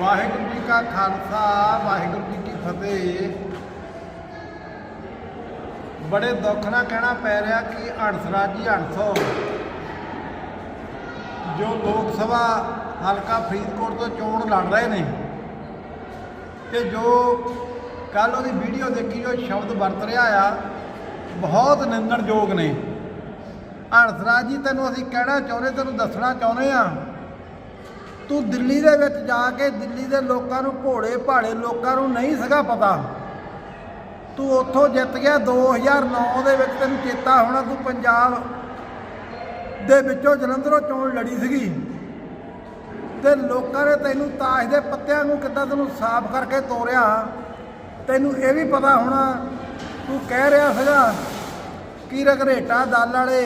ਵਾਹਿਗੁਰੂ ਜੀ ਕਾ ਖਾਲਸਾ, ਵਾਹਿਗੁਰੂ ਜੀ ਕੀ ਫਤਿਹ। ਬੜੇ ਦੁੱਖ ਨਾਲ ਕਹਿਣਾ ਪੈ ਰਿਹਾ ਕਿ ਹੰਸਰਾਜ ਜੀ ਹੰਸੋ ਜੋ ਲੋਕ ਸਭਾ ਹਲਕਾ ਫਰੀਦਕੋਟ ਤੋਂ ਚੋਣ ਲੜ ਰਹੇ ਨੇ ਤੇ ਜੋ ਕੱਲ ਉਹਦੀ ਵੀਡੀਓ ਦੇਖੀ, ਜੋ ਸ਼ਬਦ ਵਰਤ ਰਿਹਾ ਆ, ਬਹੁਤ ਨਿੰਦਣਯੋਗ ਨੇ। ਹੰਸਰਾਜ ਜੀ, ਤੈਨੂੰ ਅਸੀਂ ਕਹਿਣਾ ਚਾਹੁੰਦੇ, ਤੈਨੂੰ ਦੱਸਣਾ ਚਾਹੁੰਦੇ ਆ ਤੂੰ ਦਿੱਲੀ ਦੇ ਵਿੱਚ ਜਾ ਕੇ ਦਿੱਲੀ ਦੇ ਲੋਕਾਂ ਨੂੰ ਭੋੜੇ ਭਾੜੇ ਲੋਕਾਂ ਨੂੰ ਨਹੀਂ ਸੀਗਾ ਪਤਾ। ਤੂੰ ਉੱਥੋਂ ਜਿੱਤ ਗਿਆ 2009 ਦੇ ਵਿੱਚ, ਤੈਨੂੰ ਚੇਤਾ ਹੋਣਾ ਤੂੰ ਪੰਜਾਬ ਦੇ ਵਿੱਚੋਂ ਜਲੰਧਰੋਂ ਚੋਣ ਲੜੀ ਸੀਗੀ। ਤੇ ਲੋਕਾਂ ਨੇ ਤੈਨੂੰ ਤਾਸ਼ ਦੇ ਪੱਤਿਆਂ ਨੂੰ ਕਿੱਦਾਂ ਤੈਨੂੰ ਸਾਫ਼ ਕਰਕੇ ਤੋਰਿਆ, ਤੈਨੂੰ ਇਹ ਵੀ ਪਤਾ ਹੋਣਾ ਤੂੰ ਕਹਿ ਰਿਹਾ ਸੀਗਾ ਕਿ ਰਗਰੇਟਾ ਦਲ ਵਾਲੇ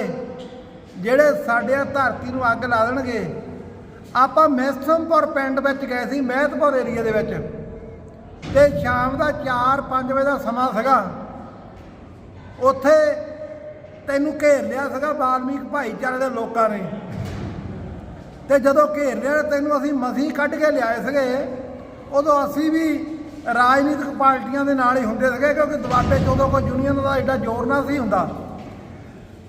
ਜਿਹੜੇ ਸਾਡੇ ਧਰਤੀ ਨੂੰ ਅੱਗ ਲਾ ਦੇਣਗੇ ਆਪਾਂ ਮਹਿਸਮਪੁਰ ਪਿੰਡ ਵਿੱਚ ਗਏ ਸੀ ਮਹਿਤਪੁਰ ਏਰੀਆ ਦੇ ਵਿੱਚ। ਤੇ ਸ਼ਾਮ ਦਾ 4-5 ਵਜੇ ਦਾ ਸਮਾਂ ਸੀਗਾ। ਉੱਥੇ ਤੈਨੂੰ ਘੇਰ ਲਿਆ ਸੀਗਾ ਬਾਲਮੀਕ ਭਾਈਚਾਰੇ ਦੇ ਲੋਕਾਂ ਨੇ। ਤੇ ਜਦੋਂ ਘੇਰ ਲਿਆ ਤੈਨੂੰ ਅਸੀਂ ਮਸੀਹ ਕੱਢ ਕੇ ਲਿਆਏ ਸੀਗੇ, ਉਦੋਂ ਅਸੀਂ ਵੀ ਰਾਜਨੀਤਿਕ ਪਾਰਟੀਆਂ ਦੇ ਨਾਲ ਹੀ ਹੁੰਦੇ ਸੀਗੇ, ਕਿਉਂਕਿ ਦੁਆਬੇ 'ਚ ਉਦੋਂ ਕੋਈ ਯੂਨੀਅਨ ਦਾ ਐਡਾ ਜ਼ੋਰ ਨਾ ਸੀ ਹੁੰਦਾ।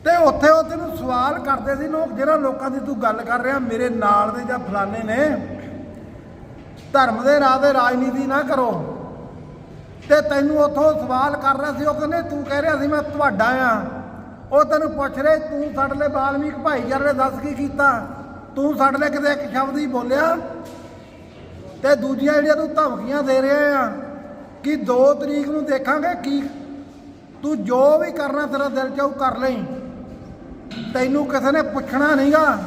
ਤੇ ਉੱਥੇ ਉਹ ਤੈਨੂੰ ਸਵਾਲ ਕਰਦੇ ਸੀ ਲੋਕ, ਜਿਹੜਾ ਲੋਕਾਂ ਦੀ ਤੂੰ ਗੱਲ ਕਰ ਰਿਹਾ, ਮੇਰੇ ਨਾਲ ਦੇ ਜਾਂ ਫਲਾਣੇ ਨੇ, ਧਰਮ ਦੇ ਰਾਹ ਤੇ ਰਾਜਨੀਤੀ ਨਾ ਕਰੋ। ਤੇ ਤੈਨੂੰ ਉੱਥੋਂ ਸਵਾਲ ਕਰ ਰਿਹਾ ਸੀ, ਉਹ ਕਹਿੰਦੇ, ਤੂੰ ਕਹਿ ਰਿਹਾ ਸੀ, ਮੈਂ ਤੁਹਾਡਾ ਆ। ਉਹ ਤੈਨੂੰ ਪੁੱਛ ਰਹੇ, ਤੂੰ ਸਾਡੇ ਲਈ ਬਾਲਮੀਕ ਭਾਈਚਾਰੇ ਨੇ ਦੱਸ ਕੀ ਕੀਤਾ? ਤੂੰ ਸਾਡੇ ਲਈ ਕਿਤੇ ਇੱਕ ਸ਼ਬਦ ਹੀ ਬੋਲਿਆ? ਤੇ ਦੂਜੀਆਂ ਜਿਹੜੀਆਂ ਤੂੰ ਧਮਕੀਆਂ ਦੇ ਰਿਹਾ ਆ, ਕਿ 2 ਤਰੀਕ ਨੂੰ ਦੇਖਾਂਗੇ ਕੀ, ਤੂੰ ਜੋ ਵੀ ਕਰਨਾ ਤੇਰਾ ਦਿਲ ਚਾਹੂ ਕਰ ਲਈ। ਤੈਨੂੰ ਕਿਸੇ ਨੇ ਪੁੱਛਣਾ ਨਹੀਂਗਾ।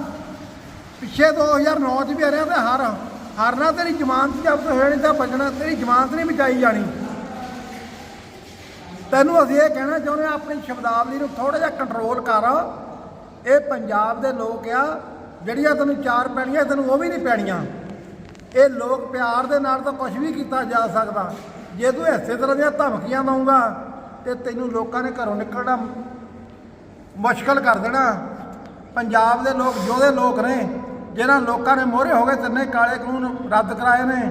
ਪਿੱਛੇ 2009 ਚ ਵੀ ਹਰਿਆ ਤੇ ਹਰ, ਹਰਨਾ ਤੇਰੀ ਜ਼ਮਾਨਤ ਜ਼ਬਤ ਹੋਣੀ ਤਾਂ ਬਚਣਾ, ਤੇਰੀ ਜ਼ਮਾਨਤ ਨਹੀਂ ਬਚਾਈ ਜਾਣੀ। ਤੈਨੂੰ ਅਸੀਂ ਇਹ ਕਹਿਣਾ ਚਾਹੁੰਦੇ ਹਾਂ, ਆਪਣੀ ਸ਼ਬਦਾਵਲੀ ਨੂੰ ਥੋੜਾ ਜਿਹਾ ਕੰਟਰੋਲ ਕਰ। ਇਹ ਪੰਜਾਬ ਦੇ ਲੋਕ ਆ, ਜਿਹੜੀਆਂ ਤੈਨੂੰ ਚਾਰ ਪੈਣੀਆਂ, ਤੈਨੂੰ ਉਹ ਵੀ ਨਹੀਂ ਪੈਣੀਆਂ। ਇਹ ਲੋਕ ਪਿਆਰ ਦੇ ਨਾਲ ਤਾਂ ਕੁਝ ਵੀ ਕੀਤਾ ਜਾ ਸਕਦਾ। ਜੇ ਤੂੰ ਇਸੇ ਤਰ੍ਹਾਂ ਦੀਆਂ ਧਮਕੀਆਂ ਦਊਂਗਾ, ਤੇ ਤੈਨੂੰ ਲੋਕਾਂ ਨੇ ਘਰੋਂ ਨਿਕਲਣਾ ਮੁਸ਼ਕਲ ਕਰ ਦੇਣਾ। ਪੰਜਾਬ ਦੇ ਲੋਕ ਯੋਧੇ ਲੋਕ ਨੇ, ਜਿਹਨਾਂ ਲੋਕਾਂ ਨੇ ਮੋਹਰੇ ਹੋ ਗਏ, ਤਿੰਨੇ ਕਾਲੇ ਕਾਨੂੰਨ ਰੱਦ ਕਰਾਏ ਨੇ।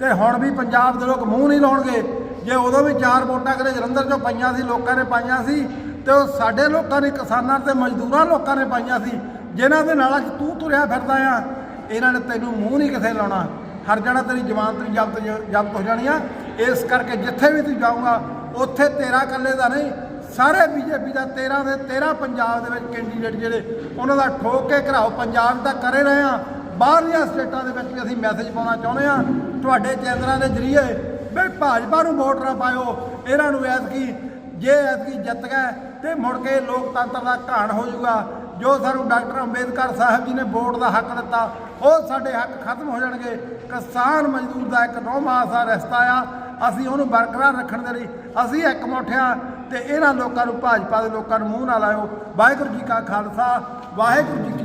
ਤੇ ਹੁਣ ਵੀ ਪੰਜਾਬ ਦੇ ਲੋਕ ਮੂੰਹ ਨਹੀਂ ਲਾਉਣਗੇ। ਜੇ ਉਦੋਂ ਵੀ ਚਾਰ ਵੋਟਾਂ ਕਰੇ, ਜਲੰਧਰ ਚੋਂ ਪਈਆਂ ਸੀ, ਲੋਕਾਂ ਨੇ ਪਾਈਆਂ ਸੀ, ਤੇ ਉਹ ਸਾਡੇ ਲੋਕਾਂ ਨੇ, ਕਿਸਾਨਾਂ ਤੇ ਮਜ਼ਦੂਰਾਂ ਲੋਕਾਂ ਨੇ ਪਾਈਆਂ ਸੀ ਜਿਨ੍ਹਾਂ ਦੇ ਨਾਲ ਅੱਜ ਤੂੰ ਤੁਰਿਆ ਫਿਰਦਾ ਆ, ਇਹਨਾਂ ਨੇ ਤੈਨੂੰ ਮੂੰਹ ਨਹੀਂ ਕਿਸੇ ਲਾਉਣਾ। ਹਰ ਜਣਾ ਤੇਰੀ ਜ਼ਮਾਨਤ ਨਹੀਂ ਜ਼ਬਤ ਜ਼ਬਤ ਹੋ ਜਾਣੀ ਆ। ਇਸ ਕਰਕੇ ਜਿੱਥੇ ਵੀ ਤੂੰ ਜਾਊਂਗਾ, ਉੱਥੇ ਤੇਰਾ ਇਕੱਲੇ ਦਾ ਨਹੀਂ ਸਾਰੇ ਬੀਜੇਪੀ ਦਾ 13 ਦੇ 13 ਪੰਜਾਬ ਦੇ ਵਿੱਚ ਕੈਂਡੀਡੇਟ ਜਿਹੜੇ, ਉਹਨਾਂ ਦਾ ਠੋਕ ਕੇ ਘਰਾਓ। ਪੰਜਾਬ ਦਾ ਕਰੇ ਰਹੇ ਆ ਬਾਹਰਲੀਆਂ ਸਟੇਟਾਂ ਦੇ ਵਿੱਚ ਵੀ ਅਸੀਂ ਮੈਸੇਜ ਪਾਉਣਾ ਚਾਹੁੰਦੇ ਆ ਤੁਹਾਡੇ ਚੈਨਲਾਂ ਦੇ ਜ਼ਰੀਏ ਵੀ ਭਾਜਪਾ ਨੂੰ ਵੋਟ ਨਾ ਪਾਇਓ। ਇਹਨਾਂ ਨੂੰ ਐਤਕੀ, ਜੇ ਐਤਕੀ ਜਿੱਤ ਗਏ ਤੇ ਮੁੜ ਕੇ ਲੋਕਤੰਤਰ ਦਾ ਘਾਣ ਹੋ ਜਾਊਗਾ। ਜੋ ਸਾਨੂੰ ਡਾਕਟਰ ਅੰਬੇਦਕਰ ਸਾਹਿਬ ਜੀ ਨੇ ਵੋਟ ਦਾ ਹੱਕ ਦਿੱਤਾ, ਉਹ ਸਾਡੇ ਹੱਕ ਖਤਮ ਹੋ ਜਾਣਗੇ। ਕਿਸਾਨ ਮਜ਼ਦੂਰ ਦਾ ਇੱਕ ਨੌ ਮਾਸ ਦਾ ਰਸਤਾ ਆ। ਅਸੀਂ ਉਹਨੂੰ ਬਰਕਰਾਰ ਰੱਖਣ ਦੇ ਲਈ ਅਸੀਂ ਇੱਕ ਮੁੱਠਿਆ ਤੇ ਇਹਨਾਂ ਲੋਕਾਂ ਨੂੰ ਭਾਜਪਾ ਦੇ ਲੋਕਾਂ ਨੂੰ ਮੂੰਹ ਨਾ ਲਾਇਓ। ਵਾਹਿਗੁਰੂ ਜੀ ਕਾ ਖਾਲਸਾ, ਵਾਹਿਗੁਰੂ ਜੀ